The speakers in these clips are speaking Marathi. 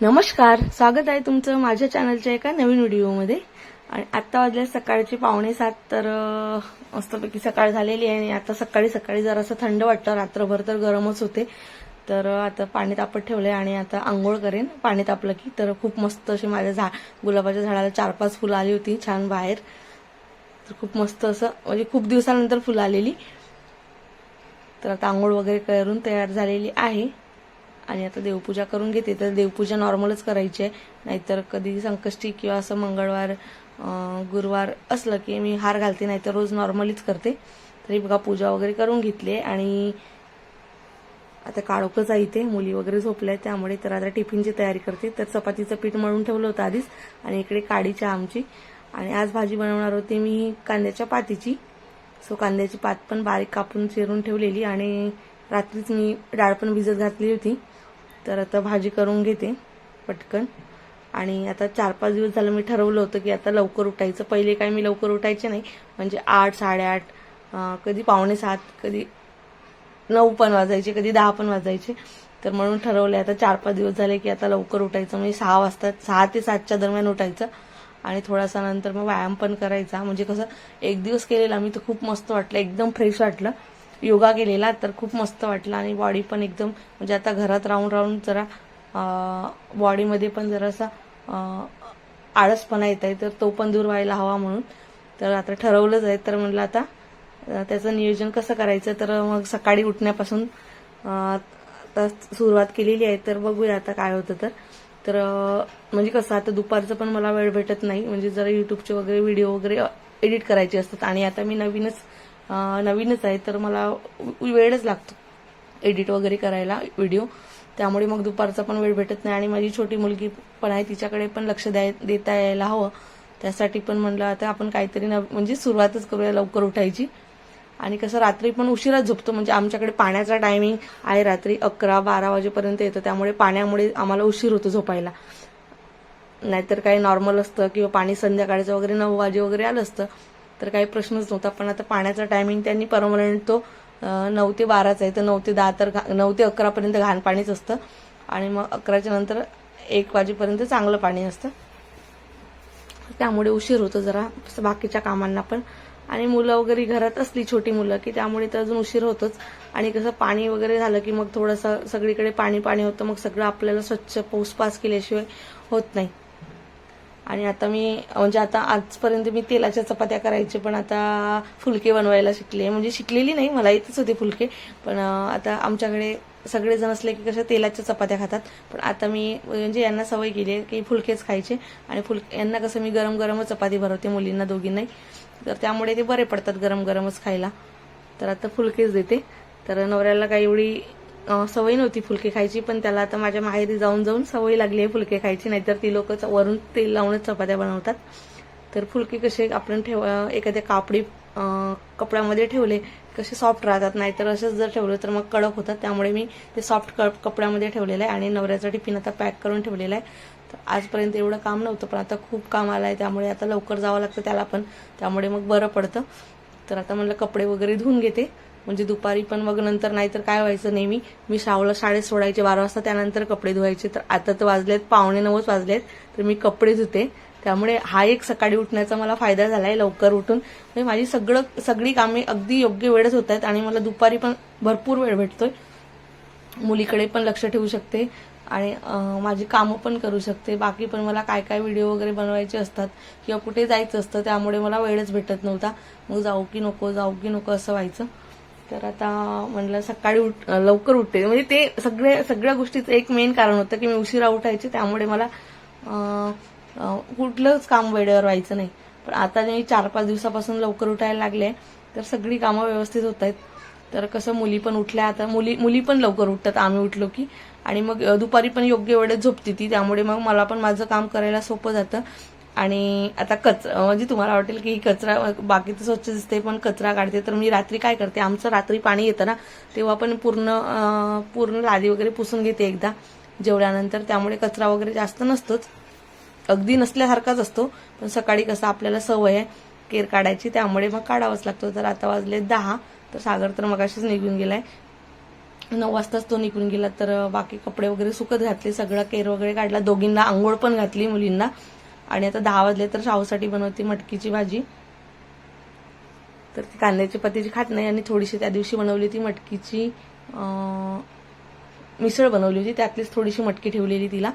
नमस्कार स्वागत आहे तुमचं माझ्या चॅनलच्या एका नवीन व्हिडिओमध्ये आणि आत्ता वाजले सकाळचे पावणे सात तर मस्तपैकी सकाळ झालेली आहे आणि आता सकाळी सकाळी जरासं थंड वाटतं. रात्रभर तर गरमच होते. तर आता पाणी तापत ठेवलंय आणि आता आंघोळ करेन. पाणी तापलं की तर खूप मस्त असे माझ्या झा गुलाबाच्या झाडाला चार पाच फुलं आली होती छान बाहेर. तर खूप मस्त असं म्हणजे खूप दिवसानंतर फुलं आलेली. तर आता आंघोळ वगैरे करून तयार झालेली आहे. आणि आता देवपूजा करून घेते तर देवपूजा नॉर्मलच करायची आहे. नाहीतर कधी संकष्टी किंवा असं मंगळवार गुरुवार असलं की मी हार घालते नाहीतर रोज नॉर्मलीच करते. तरी बघा पूजा वगैरे करून घेतली आणि आता काळोखच आहे इथे मुली वगैरे झोपल्या आहेत त्यामुळे तर आता टिफिनची तयारी करते. तर चपातीचं पीठ मळून ठेवलं होतं आधीच आणि इकडे काडी चहा आमची. आणि आज भाजी बनवणार होती मी कांद्याच्या पातीची. सो कांद्याची पात पण बारीक कापून चिरून ठेवलेली आणि रात्रीच मी डाळ पण भिजत घातली होती. तर आता भाजी करून घेते पटकन. आणि आता चार पाच दिवस झालं मी ठरवलं होतं की आता लवकर उठायचं. पहिले काय मी लवकर उठायचे नाही. म्हणजे आठ साडेआठ कधी पावणे सात कधी नऊ पण वाजायचे कधी दहा पण वाजायचे. तर म्हणून ठरवले आता चार पाच दिवस झाले की आता लवकर उठायचं. म्हणजे सहा वाजता सहा ते सातच्या दरम्यान उठायचं. आणि थोडासा नंतर मग व्यायाम पण करायचा. म्हणजे कसं एक दिवस केलेला मी तर खूप मस्त वाटलं. एकदम फ्रेश वाटलं. योगा केलेला तर खूप मस्त वाटलं. आणि बॉडी पण एकदम म्हणजे आता घरात राहून राहून जरा बॉडीमध्ये पण जरासा आळसपणा येत आहे. तर तो पण दूर व्हायला हवा म्हणून. तर आता ठरवलंच आहे. तर म्हणलं आता त्याचं नियोजन कसं करायचं? तर मग सकाळी उठण्यापासून आता सुरुवात केलेली आहे. तर बघूया आता काय होतं तर. तर म्हणजे कसं आता दुपारचं पण मला वेळ भेटत नाही. म्हणजे जरा युट्यूबचे वगैरे व्हिडिओ वगैरे एडिट करायचे असतात. आणि आता मी नवीनच नवीनच आहे तर मला वेळच लागतो एडिट वगैरे करायला व्हिडिओ. त्यामुळे मग दुपारचा पण वेळ भेटत नाही आणि माझी छोटी मुलगी पण आहे तिच्याकडे पण लक्ष द्याय देता यायला हवं. त्यासाठी पण म्हणलं आता आपण काहीतरी नव म्हणजे सुरुवातच करूया लवकर उठायची. आणि कसं रात्री पण उशिराच झोपतो म्हणजे आमच्याकडे पाण्याचा टायमिंग आहे रात्री अकरा बारा वाजेपर्यंत येतं त्यामुळे पाण्यामुळे आम्हाला उशीर होतो झोपायला. नाहीतर काही नॉर्मल असतं किंवा पाणी संध्याकाळचं वगैरे नऊ वाजे वगैरे आलं असतं तर काही प्रश्नच नव्हता पण आता पाण्याचा टायमिंग त्यांनी परमनंट तो नऊ ते बाराच आहे. तर नऊ ते दहा तर घा- नऊ ते अकरापर्यंत घाण पाणीच असतं. आणि मग अकराच्या नंतर एक वाजेपर्यंत चांगलं पाणी असतं. त्यामुळे उशीर होतो जरा बाकीच्या कामांना पण. आणि मुलं वगैरे घरात असली छोटी मुलं की त्यामुळे तर अजून उशीर होतोच. आणि कसं पाणी वगैरे झालं की मग थोडंसं सगळीकडे पाणी पाणी होतं मग सगळं आपल्याला स्वच्छ पाऊस केल्याशिवाय होत नाही. आणि आता मी म्हणजे आता आजपर्यंत मी तेलाच्या चपात्या करायचे पण आता फुलके बनवायला शिकले. म्हणजे शिकलेली नाही मला येतच होते फुलके. पण आता आमच्याकडे सगळेजण असले की कशा तेलाच्या चपात्या खातात. पण आता मी म्हणजे यांना सवय केली आहे की फुलकेच खायचे. आणि फुल यांना कसं मी गरम गरमच चपाती भरवते मुलींना दोघींनाही. तर त्यामुळे ते बरे पडतात गरम गरमच खायला. तर आता फुलकेच देते. तर नवऱ्याला काही एवढी सवय नव्हती फुलके खायची पण त्याला आता माझ्या माहेरी जाऊन जाऊन सवय लागली आहे फुलके खायची नाहीतर ती लोक वरून तेल लावूनच चपात्या बनवतात. तर फुलके कसे आपण ठेव एखाद्या कापडी कपड्यामध्ये ठेवले कसे सॉफ्ट राहतात नाहीतर असंच जर ठेवलं तर मग कडक होतात. त्यामुळे मी ते सॉफ्ट कपड्यामध्ये ठेवलेलं आहे आणि नवऱ्याचा टिफिन आता पॅक करून ठेवलेला आहे. तर आजपर्यंत एवढं काम नव्हतं पण आता खूप काम आलं आहे. त्यामुळे आता लवकर जावं लागतं त्याला पण. त्यामुळे मग बरं पडतं. तर आता म्हणलं कपडे वगैरे धुवून घेते. म्हणजे दुपारी पण मग नंतर नाहीतर काय व्हायचं नेहमी? मी शावला शाळेत सोडायचे बारा वाजता त्यानंतर कपडे धुवायचे. तर आता तर वाजलेत पावणे नऊच वाजलेत तर मी कपडे धुते. त्यामुळे हा एक सकाळी उठण्याचा मला फायदा झालाय लवकर उठून. म्हणजे माझी सगळं सगळी कामे अगदी योग्य वेळेत होत आहेत आणि मला दुपारी पण भरपूर वेळ भेटतोय. मुलीकडे पण लक्ष ठेवू शकते आणि माझी कामं पण करू शकते. बाकी पण मला काय काय व्हिडिओ वगैरे बनवायचे असतात किंवा कुठे जायचं असतं त्यामुळे मला वेळच भेटत नव्हता. मग जाऊ की नको जाऊ की नको असं व्हायचं. तर आता म्हणलं सकाळी उठ लवकर उठते. म्हणजे ते सगळे सगळ्या गोष्टीचं एक मेन कारण होतं की मी उशिरा उठायचे त्यामुळे मला कुठलंच काम वेळेवर व्हायचं नाही. पण आता मी चार पाच दिवसापासून लवकर उठायला लागले तर सगळी कामं व्यवस्थित होत आहेत. तर कसं मुली पण उठल्या आता मुली मुली पण लवकर उठतात आम्ही उठलो की. आणि मग दुपारी पण योग्य वेळेत झोपते ती त्यामुळे मग मला पण माझं काम करायला सोपं जातं. आणि आता कचरा म्हणजे तुम्हाला वाटेल की कचरा बाकी तर स्वच्छ दिसते पण कचरा काढते तर मी रात्री काय करते? आमचं रात्री पाणी येतं ना तेव्हा पण पूर्ण पूर्ण लादी वगैरे पुसून घेते एकदा जेवल्यानंतर. त्यामुळे कचरा वगैरे जास्त नसतोच. अगदी नसल्यासारखाच असतो पण सकाळी कसं आपल्याला सवय आहे केर काढायची. त्यामुळे मग काढावाच लागतो. तर आता वाजले दहा तर सागर तर मगाशीच निघून गेलाय. नऊ वाजताच तो निघून गेला तर बाकी कपडे वगैरे सुकत घातले. सगळं केर वगैरे काढला. दोघींना आंघोळ पण घातली मुलींना. आणि आता दहा वाजले तर शाहूसाठी बनवते मटकीची भाजी. तर ती कांद्याची पत्तीची खात नाही आणि थोडीशी त्या दिवशी बनवली होती मटकीची मिसळ बनवली होती. त्यातलीच थोडीशी मटकी ठेवलेली तिला.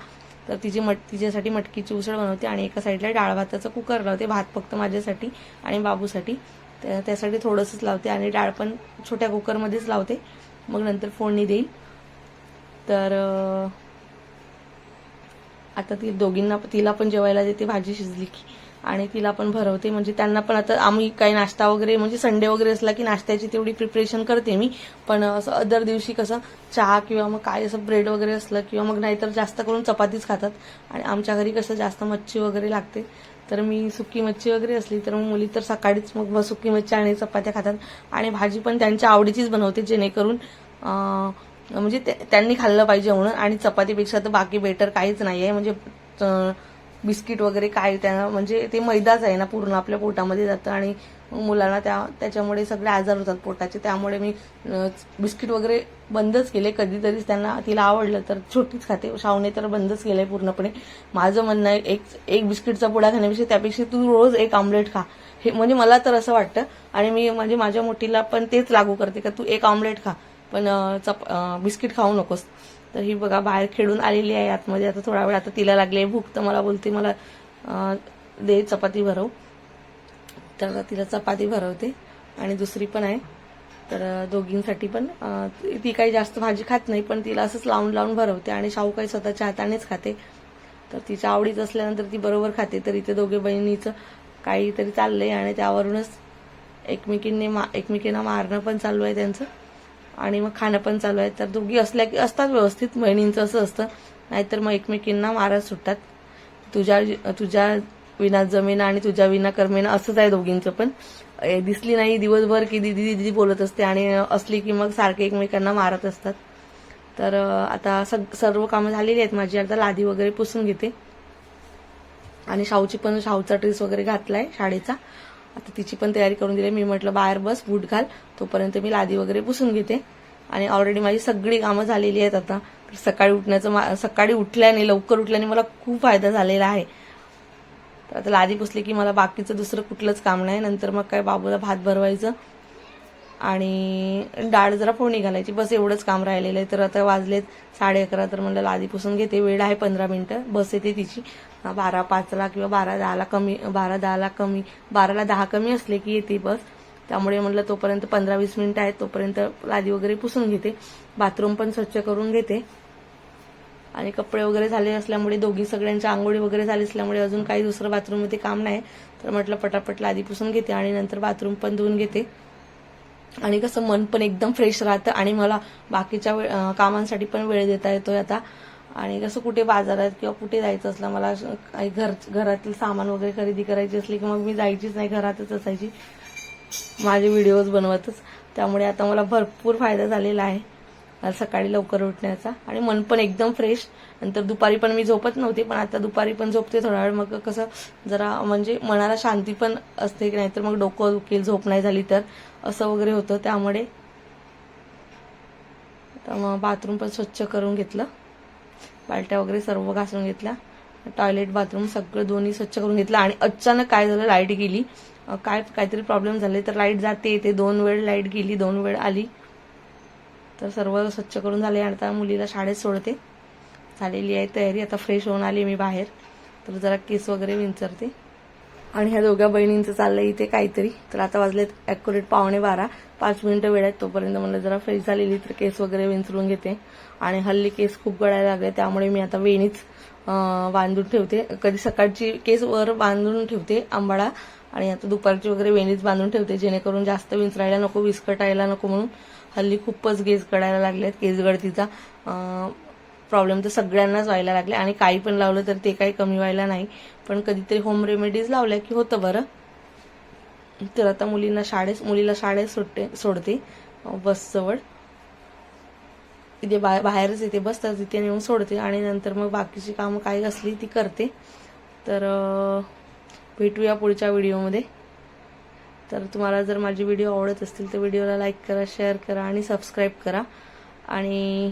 तर तिची मट तिच्यासाठी मटकीची उसळ बनवते आणि एका साईडला डाळ भाताचं कुकर लावते. भात फक्त माझ्यासाठी आणि बाबूसाठी. तर त्यासाठी थोडंसंच लावते आणि डाळ पण छोट्या कुकरमध्येच लावते. मग नंतर फोडणी देईल. तर आता ती दोघींना तिला पण जेवायला देते भाजी शिजली की. आणि तिला पण भरवते. म्हणजे त्यांना पण आता आम्ही काही नाश्ता वगैरे म्हणजे संडे वगैरे असला की नाश्त्याची तेवढी प्रिपरेशन करते मी. पण असं अदर दिवशी कसं चहा किंवा मग काय असं ब्रेड वगैरे असलं किंवा मग नाहीतर जास्त करून चपातीच खातात. आणि आमच्या घरी कसं जास्त मच्छी वगैरे लागते. तर मी सुकी मच्छी वगैरे असली तर मग मुली तर सकाळीच मग सुकी मच्छी आणि चपात्या खातात. आणि भाजी पण त्यांच्या आवडीचीच बनवते जेणेकरून म्हणजे ते- त्यांनी खाल्लं पाहिजे म्हणून. आणि चपातीपेक्षा तर बाकी बेटर काहीच नाही आहे म्हणजे बिस्किट वगैरे काय त्यांना म्हणजे ते मैदाच आहे ना पूर्ण. आपल्या पोटामध्ये जातं आणि मुलांना त्या त्याच्यामुळे सगळे आजार होतात पोटाचे. त्यामुळे मी बिस्किट वगैरे बंदच केले. कधीतरीच त्यांना तिला आवडलं तर छोटीच खाते. शावने तर बंदच केलंय पूर्णपणे. माझं म्हणणं आहे एक एक बिस्किटचा पुडा खाण्यापेक्षा त्यापेक्षा तू रोज एक आमलेट खा. हे म्हणजे मला तर असं वाटतं. आणि मी म्हणजे माझ्या मोठीला पण तेच लागू करते का तू एक ऑमलेट खा. पण चप बिस्किट खाऊ नकोस. तर ही बघा बाहेर खेळून आलेली आहे आतमध्ये. आता थोडा वेळ आता तिला लागली. आहे भूक तर मला बोलते मला दे चपाती भरव. तर आता तिला चपाती भरवते. आणि दुसरी पण आहे. तर दोघींसाठी पण ती काही जास्त भाजी खात नाही पण तिला असंच लावून लावून भरवते. आणि शाहू काही स्वतःच्या हातानेच खाते. तर तिच्या आवडीच असल्यानंतर ती बरोबर खाते. तर इथे दोघे बहिणीचं काहीतरी चाललंय. आणि त्यावरूनच एकमेकींनी मा एकमेकींना मारणं पण चालू आहे त्यांचं. आणि मग खाणं पण चालू आहे. तर दोघी असल्या की असतात व्यवस्थित बहिणींचं असं असतं. नाहीतर मग एकमेकींना मारत सुटतात. तुझ्या तुझ्या विना जमीन आणि तुझ्या विना कर्मेना असंच आहे दोघींचं पण. दिसली नाही दिवसभर की दिदी दिदी बोलत असते आणि असली की मग सारखे एकमेकांना मारत असतात. तर आता सग सर्व कामं झालेली आहेत माझी. आता लादी वगैरे पुसून घेते. आणि शाहूची पण शाहूचा ड्रेस वगैरे घातलाय शाळेचा. आता तिची पण तयारी करून दिली. मी म्हटलं बाहेर बस बूट घाल. तोपर्यंत मी लादी वगैरे पुसून घेते. आणि ऑलरेडी माझी सगळी कामं झालेली आहेत आता. तर सकाळी उठण्याचं मा- सकाळी उठल्याने लवकर उठल्याने मला खूप फायदा झालेला आहे. तर आता लादी पुसली की मला बाकीचं दुसरं कुठलंच काम नाही. नंतर मग काय बाबूला भात भरवायचं. आणि डाळ जरा फोडणी घालायची. बस एवढंच काम राहिलेलं आहे. तर आता वाजलेत साडे अकरा. तर म्हणलं लादी पुसून घेते. वेळ आहे पंधरा मिनटं. बस येते तिची. बारा पाचला किंवा बारा दहाला कमी बारा दहाला कमी बाराला दहा कमी असले की येते बस. त्यामुळे म्हटलं तोपर्यंत पंधरा वीस मिनिटं आहेत तोपर्यंत लादी वगैरे पुसून घेते. बाथरूम पण स्वच्छ करून घेते. आणि कपडे वगैरे झाले असल्यामुळे दोघी सगळ्यांच्या आंघोळी वगैरे झाली असल्यामुळे अजून काही दुसरं बाथरूममध्ये काम नाही. तर म्हटलं पटापट लादी पुसून घेते आणि नंतर बाथरूम पण धुवून घेते. आणि कसं मन पण एकदम फ्रेश राहतं आणि मला बाकीच्या कामांसाठी पण वेळ देता येतोय आता. आणि कसं कुठे बाजारात किंवा कुठे जायचं असलं मला काही घर घरातील सामान वगैरे खरेदी करायची असली की मग मी जायचीच नाही घरातच असायची. माझे व्हिडिओज बनवतच. त्यामुळे आता मला भरपूर फायदा झालेला आहे. सकाळी लवकर उठण्याचा. आणि मन पण एकदम फ्रेश. नंतर दुपारी पण मी झोपत नव्हते पण आता दुपारी पण झोपते थोडा वेळ. मग कसं जरा म्हणजे मनाला शांती पण असते की नाहीतर मग डोकं दुखेल झोप नाही झाली तर. असं वगैरे होतं. त्यामुळे तर मग बाथरूम पण स्वच्छ करून घेतलं. बालट्या वगैरे सर्व घासून घेतल्या. टॉयलेट बाथरूम सगळं दोन्ही स्वच्छ करून घेतलं आणि अचानक काय झालं लाइट गेली. काय काहीतरी प्रॉब्लेम झाले तर लाइट जाते येते. दोन वेळ लाइट गेली दोन वेळ आली. तर सर्व स्वच्छ करून झाले आणि आता मुलीला शाळेत सोडते. झालेली आहे तयारी. आता फ्रेश होऊन आली मी बाहेर. तर जरा केस वगैरे विंचरते. आणि ह्या दोघ्या बहिणींचं चाललंय इथे काहीतरी. तर आता वाजलेत ॲक्युरेट पावणे बारा. पाच मिनिटं वेळ आहेत तोपर्यंत म्हणलं जरा फ्रेश झालेली तर केस वगैरे विंचरून घेते. आणि हल्ली केस खूप गळायला लागले त्यामुळे मी आता वेणीच बांधून ठेवते. कधी सकाळची केस वर बांधून ठेवते आंबाळा आणि आता दुपारची वगैरे वेणीच बांधून ठेवते जेणेकरून जास्त विंचरायला नको विस्कटायला नको म्हणून. हल्ली खूपच केस गळायला लागलेत केस गळतीचा. प्रॉब्लेम तर सगळ्यांनाच व्हायला लागले. आणि काही पण लावलं तर ते काही कमी व्हायला नाही. पण कधीतरी होम रेमेडीज लावल्या की होतं बरं. तर आता मुलींना शाळेत मुलीला शाळेत सुटते सोडते. बसजवळ इथे बा बाहेरच येते बस तर तिथे नेऊन सोडते. आणि नंतर मग बाकीची कामं काही असली ती करते. तर भेटूया पुढच्या व्हिडिओमध्ये. तर तुम्हाला जर माझे व्हिडिओ आवडत असतील तर व्हिडिओला लाईक करा शेअर करा आणि सबस्क्राईब करा. आणि